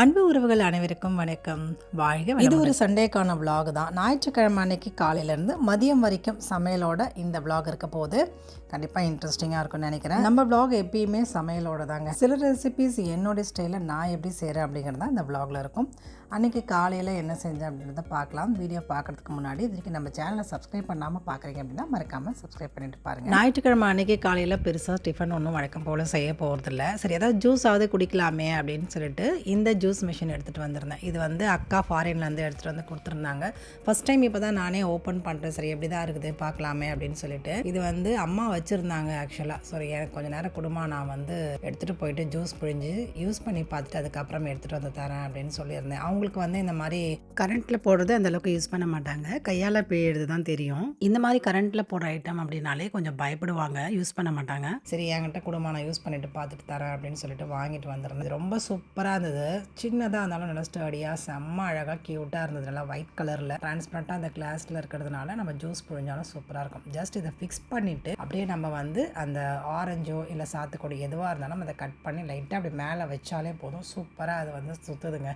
அன்பு உறவுகள் அனைவருக்கும் வணக்கம். வாழ்க இது ஒரு சண்டேக்கான vlog தான். ஞாயிற்றுக்கிழமை அன்னைக்கு காலையிலேருந்து மதியம் வரைக்கும் சமையலோட இந்த vlog இருக்க போது கண்டிப்பாக இன்ட்ரெஸ்டிங்காக இருக்கும்னு நினைக்கிறேன். நம்ம vlog எப்பயுமே சமையலோட தாங்க. சில ரெசிபிஸ் என்னோட ஸ்டைலில் நான் எப்படி செய்கிறேன் அப்படிங்கிறது தான் இந்த vlogல இருக்கும். அன்றைக்கி காலையில் என்ன செஞ்சேன் அப்படின்றத பார்க்கலாம். வீடியோ பார்க்குறதுக்கு முன்னாடி இதுக்கு நம்ம சேனலை சப்ஸ்கிரைப் பண்ணாமல் பார்க்குறீங்க அப்படின்னா மறக்காமல் சப்ஸ்கிரைப் பண்ணிட்டு பாருங்கள் ஞாயிற்றுக்கிழமை அன்றைக்கி காலையில் பெருசாக டிஃபன் ஒன்றும் வழக்கம் போல் செய்ய போகிறதில்ல சரி ஏதாவது ஜூஸாவது குடிக்கலாமே அப்படின்னு சொல்லிட்டு இந்த ஜூஸ் ஜூஸ் மிஷின் எடுத்துகிட்டு வந்திருந்தேன். இது வந்து அக்கா ஃபாரின்லேருந்து எடுத்துகிட்டு வந்து கொடுத்துருந்தாங்க. ஃபஸ்ட் டைம் இப்போ தான் நானே ஓப்பன் பண்ணுறேன் சரி எப்படி தான் இருக்குது? பார்க்கலாமே அப்படின்னு சொல்லிட்டு. இது வந்து அம்மா வச்சுருந்தாங்க ஆக்சுவலாக சரி எனக்கு கொஞ்சம் நேரம் குடும்பம் நான் வந்து எடுத்துகிட்டு போயிட்டு ஜூஸ் பிழிஞ்சு யூஸ் பண்ணி பார்த்துட்டு அதுக்கப்புறம் எடுத்துகிட்டு வந்து தரேன் அப்படின்னு சொல்லியிருந்தேன். அவங்களுக்கு வந்து இந்த மாதிரி கரண்ட்டில் போடுறது அந்தளவுக்கு யூஸ் பண்ண மாட்டாங்க. கையால் பிழிறது தான் தெரியும். இந்த மாதிரி கரண்ட்டில் போடுற ஐட்டம் அப்படின்னாலே கொஞ்சம் பயப்படுவாங்க. யூஸ் பண்ண மாட்டாங்க. சரி என்கிட்ட குடும்பம் நான் யூஸ் பண்ணிட்டு பார்த்துட்டு தரேன் அப்படின்னு சொல்லிட்டு வாங்கிட்டு வந்துருந்தேன். ரொம்ப சூப்பராக இருந்தது. சின்னதாக இருந்தாலும் நல்லா ஸ்டடியாக செம்ம அழகாக க்யூட்டாக இருந்தது. நல்லா ஒயிட் கலரில் டிரான்ஸ்பரண்ட்டாக அந்த கிளாஸில் இருக்கிறதுனால நம்ம ஜூஸ் புழிஞ்சாலும் சூப்பராக இருக்கும். ஜஸ்ட் இதை ஃபிக்ஸ் பண்ணிவிட்டு அப்படியே நம்ம வந்து அந்த ஆரஞ்சோ இல்லை சாத்துக்குடி எதுவாக இருந்தாலும் அதை கட் பண்ணி லைட்டாக அப்படி மேலே வச்சாலே போதும். சூப்பராக அது வந்து சுற்றுதுங்க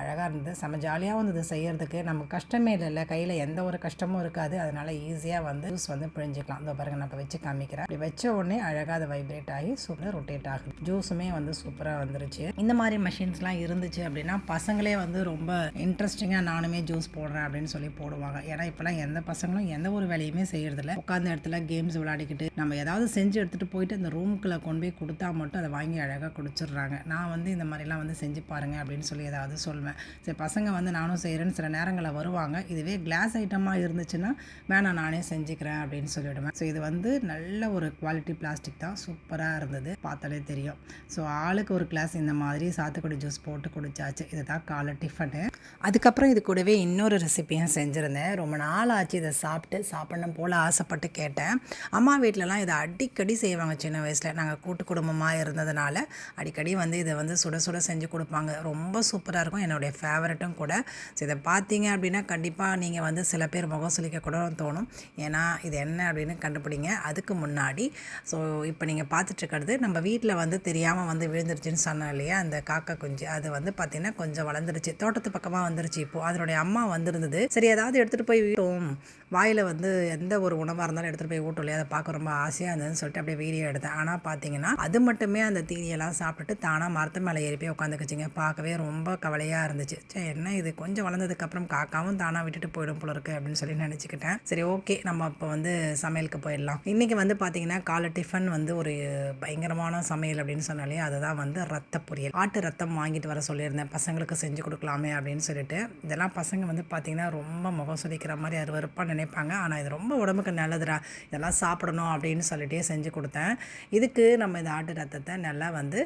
அழகாக இருந்தது. செம்ம ஜாலியாக வந்தது செய்கிறதுக்கு நமக்கு கஷ்டமே இல்லைல்ல கையில் எந்த ஒரு கஷ்டமும் இருக்காது. அதனால் ஈஸியாக வந்து ஜூஸ் வந்து பிழிஞ்சிக்கலாம். இந்த பாருங்க நான் இப்போ வச்சு காமிக்கிறேன். இப்படி வச்ச உடனே அழகாக அது வைப்ரேட் ஆகி சூப்பராக ரொட்டேட் ஆகுது. ஜூஸுமே வந்து சூப்பராக வந்துருச்சு. இந்த மாதிரி மெஷின்ஸ்லாம் இருந்துச்சு அப்படின்னா பசங்களே வந்து ரொம்ப இன்ட்ரெஸ்டிங்காக நானுமே ஜூஸ் போடுறேன் அப்படின்னு சொல்லி போடுவாங்க. ஏன்னா இப்போலாம் எந்த பசங்களும் எந்த ஒரு வேலையுமே செய்கிறதில்ல உட்காந்த இடத்துல கேம்ஸ் விளையாடிக்கிட்டு நம்ம ஏதாவது செஞ்சு எடுத்துகிட்டு போயிட்டு அந்த ரூமுக்குள்ளே கொண்டு போய் கொடுத்தா மட்டும் அதை வாங்கி அழகாக குடிச்சிடுறாங்க. நான் வந்து இந்த மாதிரிலாம் வந்து செஞ்சு பாருங்க அப்படின்னு சொல்லி ஏதாவது சொல்லுவேன். சரி பசங்க வந்து நானும் செய்கிறேன்னு சில நேரங்களில் வருவாங்க. இதுவே கிளாஸ் ஐட்டமாக இருந்துச்சுன்னா வேணாம் நானே செஞ்சுக்கிறேன் அப்படின்னு சொல்லிவிடுவேன் ஸோ இது வந்து நல்ல ஒரு குவாலிட்டி பிளாஸ்டிக் தான். சூப்பராக இருந்தது. பார்த்தாலே தெரியும். ஸோ ஆளுக்கு ஒரு கிளாஸ் இந்த மாதிரி சாத்துக்குடி ஜூஸ் போட்டு குடிச்சாச்சு. இதுதான் காலை டிஃபனு அதுக்கப்புறம் இது கூடவே இன்னொரு ரெசிப்பியும் செஞ்சுருந்தேன். ரொம்ப நாள் ஆச்சு இதை சாப்பிட்டு சாப்பிடணும் போல் ஆசைப்பட்டு கேட்டேன். அம்மா வீட்டிலலாம் இதை அடிக்கடி செய்வாங்க சின்ன வயசில். நாங்கள் கூட்டு குடும்பமாக இருந்ததுனால அடிக்கடி வந்து இதை வந்து சுட சுட செஞ்சு கொடுப்பாங்க. ரொம்ப சூப்பராக இருக்கும். என்னோட என்னுடைய ஃபேவரட்டும் கூட. ஸோ இதை பார்த்தீங்க அப்படின்னா கண்டிப்பாக நீங்கள் வந்து சில பேர் முகம் சுழிக்க கூட தோணும். ஏன்னா இது என்ன அப்படின்னு கண்டுபிடிங்க. அதுக்கு முன்னாடி ஸோ இப்போ நீங்கள் பார்த்துட்ருக்கிறது நம்ம வீட்டில் வந்து தெரியாமல் வந்து விழுந்துருச்சுன்னு சொன்னோம் இல்லையா? அந்த காக்கா குஞ்சு. அது வந்து பார்த்திங்கன்னா கொஞ்சம் வளர்ந்துருச்சு. தோட்டத்து பக்கமாக வந்துருச்சு இப்போது அதனுடைய அம்மா வந்திருந்தது. சரி ஏதாவது எடுத்துகிட்டு போய் வீட்டும் வாயில் வந்து எந்த ஒரு உணவாக இருந்தாலும் எடுத்துகிட்டு போய் ஊட்டும் இல்லையா? அதை பார்க்க ரொம்ப ஆசையாக இருந்ததுன்னு சொல்லிட்டு அப்படியே வீடியோ எடுத்தேன். ஆனால் பார்த்தீங்கன்னா அது மட்டுமே அந்த தீனியெல்லாம் சாப்பிட்டுட்டு தானாக மரத்து மேலே ஏறி போய் உட்காந்துக்குச்சிங்க. பார்க்கவே ரொம்ப கவலையாக இருந்துச்சு. சரி என்ன இது? கொஞ்சம் வளர்ந்ததுக்கப்புறம் காக்காவும் தானாக விட்டுட்டு போயிடும் போல இருக்கு அப்படின்னு சொல்லி நினச்சிக்கிட்டேன். சரி ஓகே. நம்ம இப்போ வந்து சமையலுக்கு போயிடலாம். இன்றைக்கி வந்து பார்த்தீங்கன்னா காலை டிஃபன் வந்து ஒரு பயங்கரமான சமையல் அப்படின்னு சொன்னாலே அதுதான் வந்து ரத்த பொரியல். ஆட்டு ரத்தம் வாங்கிட்டு வர சொல்லியிருந்தேன். பசங்களுக்கு செஞ்சு கொடுக்கலாமே அப்படின்னு சொல்லிட்டு. இதெல்லாம் பசங்க வந்து பார்த்திங்கன்னா ரொம்ப முகம் சுளிக்கிற மாதிரி அருவறுப்பாக நினைப்பாங்க. ஆனால் இது ரொம்ப உடம்புக்கு நல்லதுடா. இதெல்லாம் சாப்பிடணும் அப்படின்னு சொல்லிட்டே செஞ்சு கொடுத்தேன். இதுக்கு நம்ம இந்த ஆட்டு ரத்தத்தை நல்லா வந்து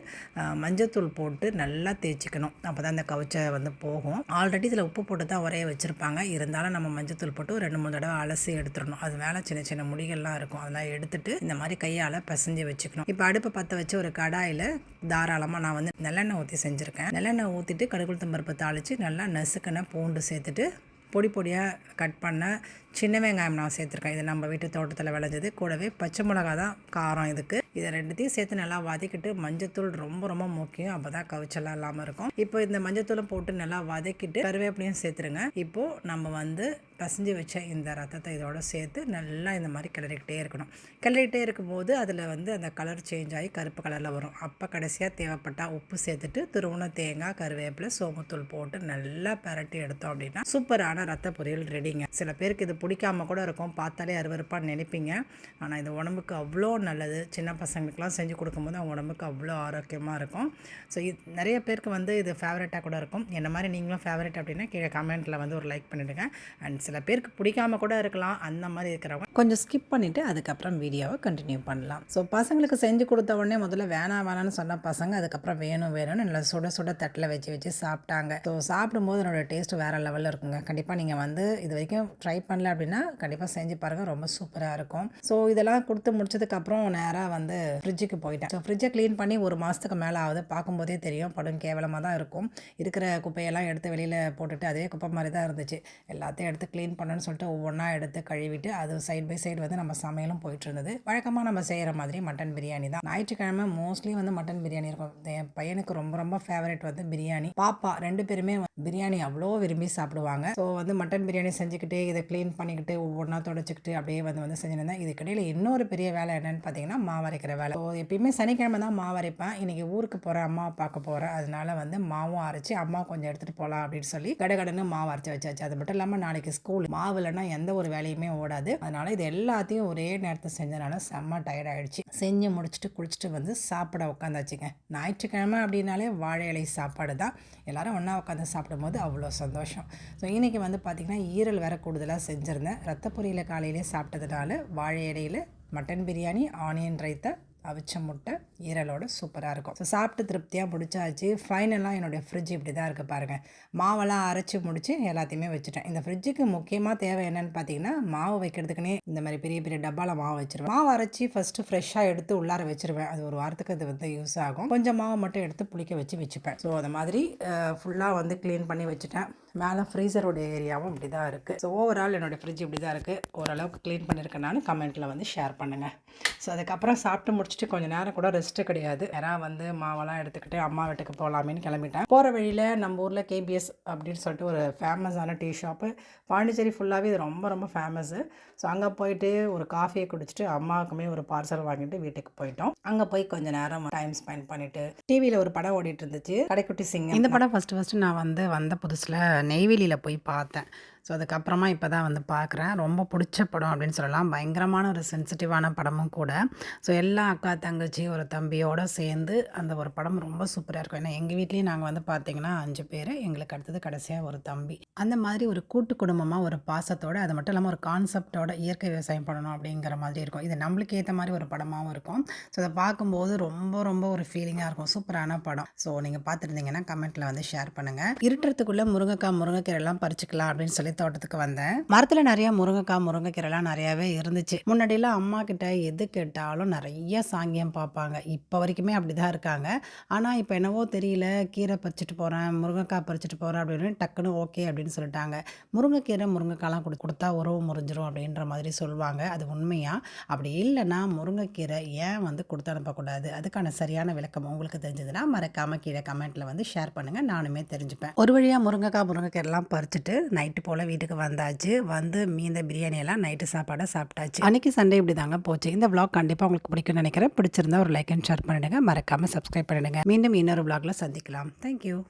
மஞ்சத்தூள் போட்டு நல்லா தேய்ச்சிக்கணும். அப்போ தான் இந்த கவுச்ச வந்து போகும். ஆல்ரெடி இதில் உப்பு போட்டு தான் உரைய வச்சுருப்பாங்க. இருந்தாலும் நம்ம மஞ்சத்தூள் போட்டு ஒரு ரெண்டு மூணு தடவை அலசி எடுத்துடணும். அது மேலே சின்ன சின்ன முடிகள்லாம் இருக்கும். அதெல்லாம் எடுத்துட்டு இந்த மாதிரி கையால் பசஞ்சு வச்சுக்கணும். இப்போ அடுப்பை பற்ற வச்சு ஒரு கடாயில் தாராளமாக நான் வந்து நல்லெண்ணெய் ஊற்றி செஞ்சுருக்கேன். நல்லெண்ணெய் ஊற்றிட்டு கடுகுளுத்தம் பருப்பு தாளித்து நல்லா நசுக்கனை பூண்டு சேர்த்துட்டு பொடி பொடியாக கட் பண்ண சின்ன வெங்காயம் நான் சேர்த்துருக்கேன். இது நம்ம வீட்டு தோட்டத்தில் விளைஞ்சது. கூடவே பச்சை மிளகா தான் காரம் இதுக்கு. இதை ரெண்டுத்தையும் சேர்த்து நல்லா வதக்கிட்டு மஞ்சத்தூள் ரொம்ப ரொம்ப முக்கியம். அப்போ தான் கவிச்சலாம் இல்லாமல் இருக்கும். இப்போ இந்த மஞ்சத்தூளும் போட்டு நல்லா வதக்கிட்டு கருவேப்பிலையும் சேர்த்துருங்க. இப்போது நம்ம வந்து பசஞ்சு வச்ச இந்த ரத்தத்தை இதோட சேர்த்து நல்லா இந்த மாதிரி கிளறிக்கிட்டே இருக்கணும். கிளறிக்கிட்டே இருக்கும்போது அதில் வந்து அந்த கலர் சேஞ்ச் ஆகி கருப்பு கலரில் வரும். அப்போ கடைசியாக தேவைப்பட்டால் உப்பு சேர்த்துட்டு திருவுண தேங்காய் கருவேப்பிலை சோமத்தூள் போட்டு நல்லா பரட்டி எடுத்தோம் அப்படின்னா சூப்பரான ரத்த பொரியல் ரெடிங்க. சில பேருக்கு இது பிடிக்காம கூட இருக்கும். பார்த்தாலே அருவறுப்பாக நினைப்பீங்க. ஆனால் இது உடம்புக்கு அவ்வளோ நல்லது. சின்ன பசங்களுக்குலாம் செஞ்சு கொடுக்கும்போது அவங்க உடம்புக்கு அவ்வளோ ஆரோக்கியமாக இருக்கும். ஸோ இது நிறைய பேருக்கு வந்து இது ஃபேவரட்டாக கூட இருக்கும். என்ன மாதிரி நீங்களும் ஃபேவரட் அப்படின்னா கீழே கமெண்ட்டில் வந்து ஒரு லைக் பண்ணிவிடுங்க அண்ட் சில பேருக்கு பிடிக்காம கூட இருக்கலாம். அந்த மாதிரி இருக்கிறவங்க கொஞ்சம் ஸ்கிப் பண்ணிவிட்டு அதுக்கப்புறம் வீடியோவை கண்டினியூ பண்ணலாம். ஸோ பசங்களுக்கு செஞ்சு கொடுத்த உடனே முதல்ல வேணாம் வேணாம்னு சொன்ன பசங்க அதுக்கப்புறம் வேணும் வேணும்னு நல்லா சுட சுட தட்டில் வச்சு வச்சு சாப்பிட்டாங்க. ஸோ சாப்பிடும்போது என்னோட டேஸ்ட் வேறு லெவலில் இருக்குங்க. கண்டிப்பாக நீங்கள் வந்து இது வரைக்கும் ட்ரை பண்ணல அப்படின்னா கண்டிப்பாக செஞ்சு பாருங்கள் ரொம்ப சூப்பராக இருக்கும். ஸோ இதெல்லாம் கொடுத்து முடிச்சதுக்கப்புறம் நேராக வந்து ஃப்ரிட்ஜுக்கு போயிட்டேன். ஸோ ஃப்ரிட்ஜை க்ளீன் பண்ணி ஒரு மாதத்துக்கு மேலே ஆகுது பார்க்கும்போதே தெரியும். படும் கேவலமாக தான் இருக்கும். இருக்கிற குப்பையெல்லாம் எடுத்து வெளியில் போட்டுட்டு அதே குப்பை மாதிரி தான் இருந்துச்சு. எல்லாத்தையும் எடுத்து க்ளீன் பண்ணணும்னு சொல்லிட்டு ஒவ்வொன்றா எடுத்து கழுவிட்டு அது சைட் பை சைடு வந்து நம்ம சமையலும் போயிட்டு இருந்தது. வழக்கமாக நம்ம செய்கிற மாதிரி மட்டன் பிரியாணி தான். ஞாயிற்றுக்கிழமை மோஸ்ட்லி வந்து மட்டன் பிரியாணி இருக்கும். என் பையனுக்கு ரொம்ப ரொம்ப ஃபேவரட் வந்து பிரியாணி பாப்பா ரெண்டு பேருமே பிரியாணி அவ்வளோ விரும்பி சாப்பிடுவாங்க. ஸோ வந்து மட்டன் பிரியாணி செஞ்சுக்கிட்டே இதை க்ளீன் பண்ணிக்கிட்டு ஒவ்வொன்றா தொடச்சிக்கிட்டு அப்படியே வந்து வந்து செஞ்சுருந்தேன். இதுக்கிடையில் இன்னொரு பெரிய வேலை என்னென்னு பார்த்தீங்கன்னா மாவு அரைக்கிற வேலை. ஸோ எப்பயுமே சனிக்கிழமை தான் மாவு அரைப்பேன். இன்றைக்கி ஊருக்கு போகிறேன் அம்மாவை பார்க்க போகிறேன் அதனால வந்து மாவும் அரைச்சி அம்மா கொஞ்சம் எடுத்துகிட்டு போகலாம் அப்படின்னு சொல்லி கடகடன்னு மாவு அரைச்சி வச்சாச்சு. அது மட்டும் இல்லாமல் நாளைக்கு ஸ்கூல் மாவு இல்லைன்னா எந்த ஒரு வேலையுமே ஓடாது. அதனால் இது எல்லாத்தையும் ஒரே நேரத்தில் செஞ்சனால செம்ம டயர்ட் ஆகிடுச்சு செஞ்சு முடிச்சுட்டு குளிச்சுட்டு வந்து சாப்பிட உட்காந்தாச்சுங்க ஞாயிற்றுக்கிழமை அப்படின்னாலே வாழை இலை சாப்பாடு தான். எல்லோரும் ஒன்றா உட்காந்து சாப்பிடும்போது அவ்வளோ சந்தோஷம். ஸோ இன்றைக்கி வந்து பார்த்திங்கன்னா ஈரல் வேற கூடுதலாக வச்சுருந்தேன் ரத்த பொரியலை காலையிலே சாப்பிட்டதுனால வாழை இடையில மட்டன் பிரியாணி ஆனியன் ரைத்தா அவிச்ச முட்டை ஈரலோட சூப்பராக இருக்கும். ஸோ சாப்பிட்டு திருப்தியாக முடிச்சாச்சு. ஃபைனலாக என்னுடைய ஃப்ரிட்ஜ் இப்படி தான் இருக்குது பாருங்கள் மாவெல்லாம் அரைச்சி முடித்து எல்லாத்தையுமே வச்சுட்டேன். இந்த ஃப்ரிட்ஜுக்கு முக்கியமாக தேவை என்னென்னு பார்த்தீங்கன்னா மாவு வைக்கிறதுக்குனே இந்த மாதிரி பெரிய பெரிய டப்பாவில் மாவு வச்சுருவேன். மாவு அரைச்சி ஃபஸ்ட்டு ஃப்ரெஷ்ஷாக எடுத்து உள்ளார வச்சுருவேன். அது ஒரு வாரத்துக்கு அது வந்து யூஸ் ஆகும். கொஞ்சம் மாவு மட்டும் எடுத்து புளிக்க வச்சு வச்சுப்பேன். ஸோ அந்த மாதிரி ஃபுல்லாக வந்து க்ளீன் பண்ணி வச்சுட்டேன். மேலே ஃப்ரீசருடைய ஏரியாவும் இப்படி தான் இருக்குது ஸோ ஓவரால் என்னோடய ஃப்ரிட்ஜ் இப்படி தான் இருக்குது ஓரளவுக்கு க்ளீன் பண்ணியிருக்கேனாலும் கமெண்ட்டில் வந்து ஷேர் பண்ணுங்கள் ஸோ அதுக்கப்புறம் சாப்பிட்டு முடிச்சுட்டு கொஞ்சம் நேரம் கூட ரெஸ்ட்டு கிடையாது. ஏன்னா வந்து மாவெல்லாம் எடுத்துக்கிட்டு அம்மா வீட்டுக்கு போகலாமேன்னு கிளம்பிட்டேன். போகிற வழியில் நம்ம ஊரில் கேபிஎஸ் அப்படின்னு சொல்லிட்டு ஒரு ஃபேமஸான டீ ஷாப்பு பாண்டிச்சேரி ஃபுல்லாகவே இது ரொம்ப ரொம்ப ஃபேமஸ்ஸு ஸோ அங்கே போயிட்டு ஒரு காஃபியை குடிச்சிட்டு அம்மாவுக்குமே ஒரு பார்சல் வாங்கிட்டு வீட்டுக்கு போயிட்டோம். அங்கே போய் கொஞ்சம் நேரம் டைம் ஸ்பெண்ட் பண்ணிவிட்டு டிவியில் ஒரு படம் ஓடிட்டு இருந்துச்சு. கடைக்குட்டி சிங் இந்த படம் ஃபஸ்ட்டு ஃபஸ்ட்டு நான் வந்து வந்த புதுசில் நெய்வேலியில் போய் பார்த்தேன். ஸோ அதுக்கப்புறமா இப்போ தான் வந்து பார்க்குறேன். ரொம்ப பிடிச்ச படம் அப்படின்னு சொல்லலாம். பயங்கரமான ஒரு சென்சிட்டிவான படமும் கூட. ஸோ எல்லா அக்கா தங்கச்சி ஒரு தம்பியோடு சேர்ந்து அந்த ஒரு படம் ரொம்ப சூப்பராக இருக்கும். ஏன்னா எங்கள் வீட்லேயும் நாங்கள் வந்து பார்த்திங்கன்னா அஞ்சு பேர். எங்களுக்கு அடுத்தது கடைசியாக ஒரு தம்பி. அந்த மாதிரி ஒரு கூட்டு குடும்பமாக ஒரு பாசத்தோடு அது மட்டும் இல்லாமல் ஒரு கான்செப்டோட இயற்கை விவசாயம் பண்ணணும் அப்படிங்கிற மாதிரி இருக்கும். இது நம்மளுக்கு ஏற்ற மாதிரி ஒரு படமாகவும் இருக்கும். ஸோ அதை பார்க்கும்போது ரொம்ப ரொம்ப ஒரு ஃபீலிங்காக இருக்கும். சூப்பரான படம். ஸோ நீங்கள் பார்த்துருந்தீங்கன்னா கமெண்ட்டில் வந்து ஷேர் பண்ணுங்கள் இருட்டுறதுக்குள்ளே முருங்கைக்காய் முருங்கைக்கீரைலாம் பறிச்சிக்கலாம் அப்படின்னு சொல்லி தோட்டத்துக்கு வந்தேன். மரத்தில் நிறைய முருங்கைக்காய் முருங்கைக்கீரைலாம் நிறையாவே இருந்துச்சு. முன்னாடியெல்லாம் அம்மா கிட்ட எது கேட்டாலும் நிறைய சாங்கியம் பார்ப்பாங்க. இப்போ வரைக்குமே அப்படி தான் இருக்காங்க. ஆனால் இப்போ என்னவோ தெரியல கீரை பறிச்சுட்டு போகிறேன் முருங்கைக்காய் பறிச்சுட்டு போகிறேன் அப்படின்னு டக்குன்னு ஓகே அப்படின்னு சொல்லிட்டாங்க. முருங்கைக்கீரை முருங்கைக்காய்லாம் கொடு கொடுத்தா உறவு முறிஞ்சிரும் அப்படின்ற மாதிரி சொல்லுவாங்க. அது உண்மையாக அப்படி இல்லைன்னா முருங்கைக்கீரை ஏன் வந்து கொடுத்து அனுப்பக்கூடாது? அதுக்கான சரியான விளக்கம் உங்களுக்கு தெரிஞ்சதுன்னா மறக்காமல் கீழே கமெண்ட்டில் வந்து ஷேர் பண்ணுங்கள் நானுமே தெரிஞ்சுப்பேன். ஒரு வழியாக முருங்கைக்காய் முருங்கைக்கீரைலாம் பறிச்சுட்டு நைட்டு போல் வீட்டுக்கு வந்தாச்சு. வந்து மீந்த பிரியாணியெல்லாம் நைட்டு சாப்பாடாக சாப்பிட்டாச்சு. அன்றைக்கி சண்டே இப்படி தாங்க போச்சு. இந்த விளாக் கண்டிப்பாக உங்களுக்கு பிடிக்கும்னு நினைக்கிறேன். பிடிச்சிருந்தா ஒரு லைக் அண்ட் ஷேர் பண்ணிடுங்க. மறக்காமல் சப்ஸ்கிரைப் பண்ணிடுங்க. மீண்டும் இன்னொரு விளாகில் சந்திக்கலாம். தேங்க்யூ